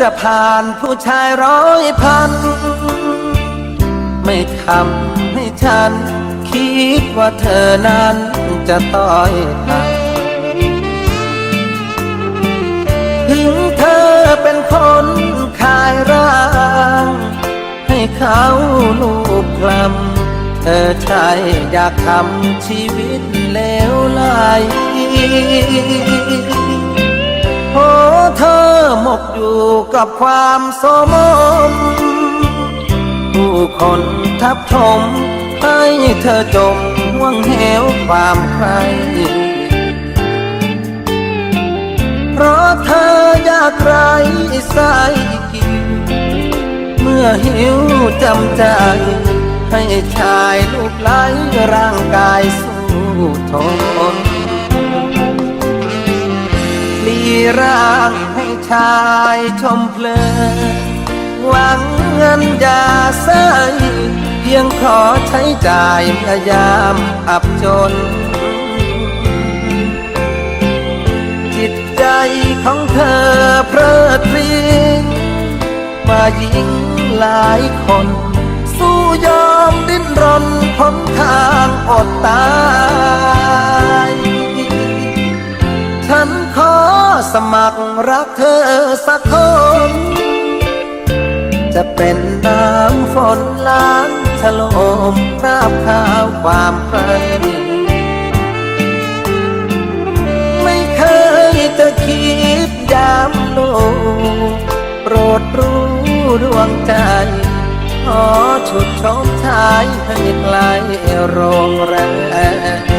จะผ่านผู้ชายร้อยพัน ไม่ทำให้ฉัน คิดว่าเธอนั้นจะต้อยต่ำถึงเธอเป็นคนขายร่าง ให้เขาลูบคลำเธอใช่อยากทำชีวิตเลวไหลโอ้เธอหมก อยู่กับความโสมม ผู้คนทับถมให้เธอจมห่วงเหวความใคร เพราะเธออยากไรสายกินเมื่อหิวจำใจ ให้ชายลูกไหลร่างกายสู้ทนลีร่าง ชายชมเพลินหวังเงินยาใสเพียงขอใช้จ่ายเมื่อยามอับจน จิตใจของเธอเพลิดเพลินมายิงหลายคน สู้ยอมดิ้นรนพ้นทางอดตาย ฉันขอ สมัครรักเธอสักคน จะเป็นน้ำฝนล้างฉลมราบข้าวความใครไม่เคยจะคิดยามโลกโปรดรู้ดวงใจ ขอฉุดชมชายให้ไกลโรงแรม